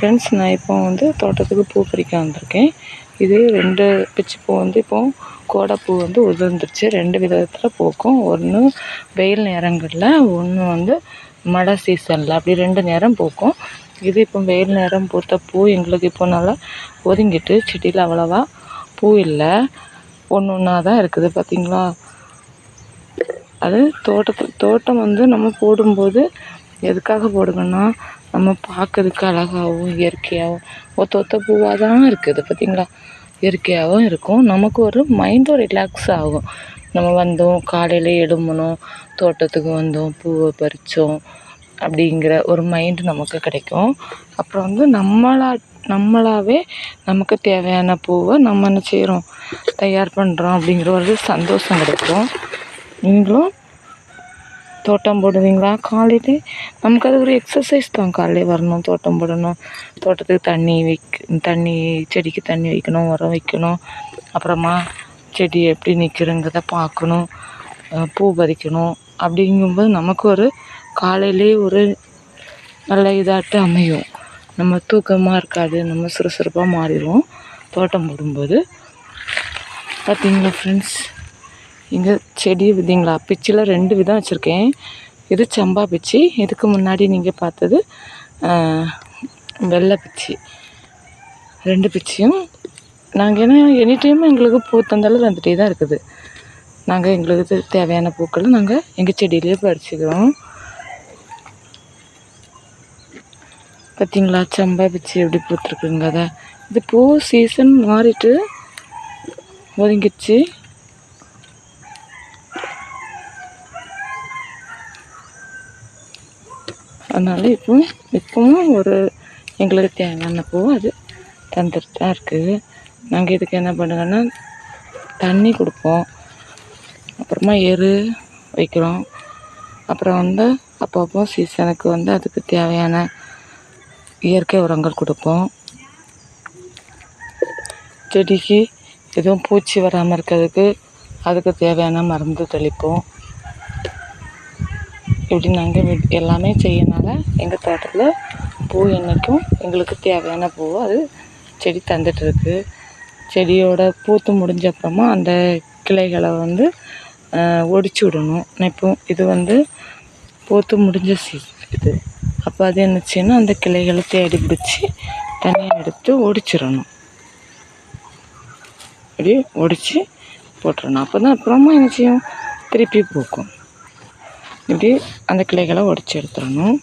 Friends நான் இப்போ வந்து தோட்டத்துக்கு பூ பறிக்க வந்திருக்கேன். இது ரெண்டு பிச்சி பூ வந்து இப்போ கோடைப்பூ வந்து உதிர்ந்துருச்சு. ரெண்டு விதத்தில் பூக்கும். ஒன்று வெயில் நேரங்களில் ஒன்று வந்து மழை சீசனில் அப்படி ரெண்டு நேரம் பூக்கும். இது இப்போ வெயில் நேரம் பூத்த பூ எங்களுக்கு இப்போ நல்லா ஒதுங்கிட்டு செடியில் அவ்வளோவா பூ இல்லை. ஒன்று ஒன்றா தான் இருக்குது பார்த்திங்களா அது தோட்டத்து தோட்டம் வந்து நம்ம போடும்போது எதுக்காக போடுங்கன்னா நம்ம பார்க்கறதுக்கு அழகாகவும் இயற்கையாகவும் ஒத்த ஒத்த பூவாக தான் இருக்குது பார்த்தீங்களா? இயற்கையாகவும் இருக்கும். நமக்கு ஒரு மைண்டும் ரிலாக்ஸ் ஆகும். நம்ம வந்தோம் காலையில் எழும்பணும் தோட்டத்துக்கு வந்தோம் பூவை பறித்தோம் அப்படிங்கிற ஒரு மைண்டு நமக்கு கிடைக்கும். அப்புறம் வந்து நம்மளா நம்மளாவே நமக்கு தேவையான பூவை நம்ம என்ன செய்கிறோம் தயார் பண்ணுறோம் அப்படிங்கிற ஒரு சந்தோஷம் கிடைக்கும். நீங்களும் தோட்டம் போடுவீங்களா? காலையிலே நமக்கு அது ஒரு எக்ஸசைஸ் தான். காலையிலே வரணும் தோட்டம் போடணும். தோட்டத்துக்கு தண்ணி வைக்க தண்ணி செடிக்கு தண்ணி வைக்கணும் உரம் வைக்கணும். அப்புறமா செடி எப்படி நிற்கிறங்கிறத பார்க்கணும். பூ பறிக்கணும். அப்படிங்கும்போது நமக்கு ஒரு காலையிலே ஒரு நல்ல இதாட்டு அமையும். நம்ம தூக்கமாக இருக்காது நம்ம சுறுசுறுப்பாக மாறிடுவோம். தோட்டம் போடும்போது. பார்த்தீங்களா ஃப்ரெண்ட்ஸ் இங்கே செடி விதிங்களா? பிச்சில் ரெண்டு விதம் வச்சுருக்கேன். இது சம்பா பிச்சி. இதுக்கு முன்னாடி நீங்கள் பார்த்தது வெள்ளை பிச்சி. ரெண்டு பிச்சியும். நாங்கள் ஏன்னா எனி டைம் எங்களுக்கு பூ தந்தாலும் வந்துகிட்டே தான் இருக்குது. நாங்கள் எங்களுக்கு தேவையான பூக்களை நாங்கள் எங்கள் செடியிலேயே பறிச்சுக்கிறோம். பார்த்தீங்களா சம்பா பிச்சி எப்படி பூத்துருக்குங்க அதை இது பூ சீசன் மாறிட்டு ஒதுங்கிடுச்சு. அதனால் இப்போ இப்போவும் ஒரு எங்களுக்கு தேவையான பூ அது தந்துட்டு தான் இருக்குது நாங்கள் இதுக்கு என்ன பண்ணுங்கன்னா தண்ணி கொடுப்போம். அப்புறமா எரு வைக்கிறோம். அப்புறம் வந்து அப்பப்போ சீசனுக்கு வந்து அதுக்கு தேவையான இயற்கை உரங்கள் கொடுப்போம். செடிக்கு எதுவும் பூச்சி வராமல் இருக்கிறதுக்கு அதுக்கு தேவையான மருந்து தெளிப்போம். இப்படி நாங்கள் எல்லாமே செய்யனால எங்கள் தோட்டத்தில் பூ என்றைக்கும் எங்களுக்கு தேவையான பூ அது செடி தந்துட்டுருக்கு. செடியோட பூத்து முடிஞ்ச அப்புறமா அந்த கிளைகளை வந்து ஒடிச்சு விடணும். நான் இப்போ இது வந்து பூத்து முடிஞ்ச சீ இது. அப்போ அது என்னச்சுன்னா அந்த கிளைகளை தேடி பிடிச்சி தனியாக எடுத்து ஒடிச்சிடணும். அப்படியே ஒடிச்சு போட்டுடணும் அப்போ தான் அப்புறமா என்ன செய்யும்? திருப்பி பூக்கும். இப்படி அந்த கிளைகளை உடச்சி எடுத்துடணும்.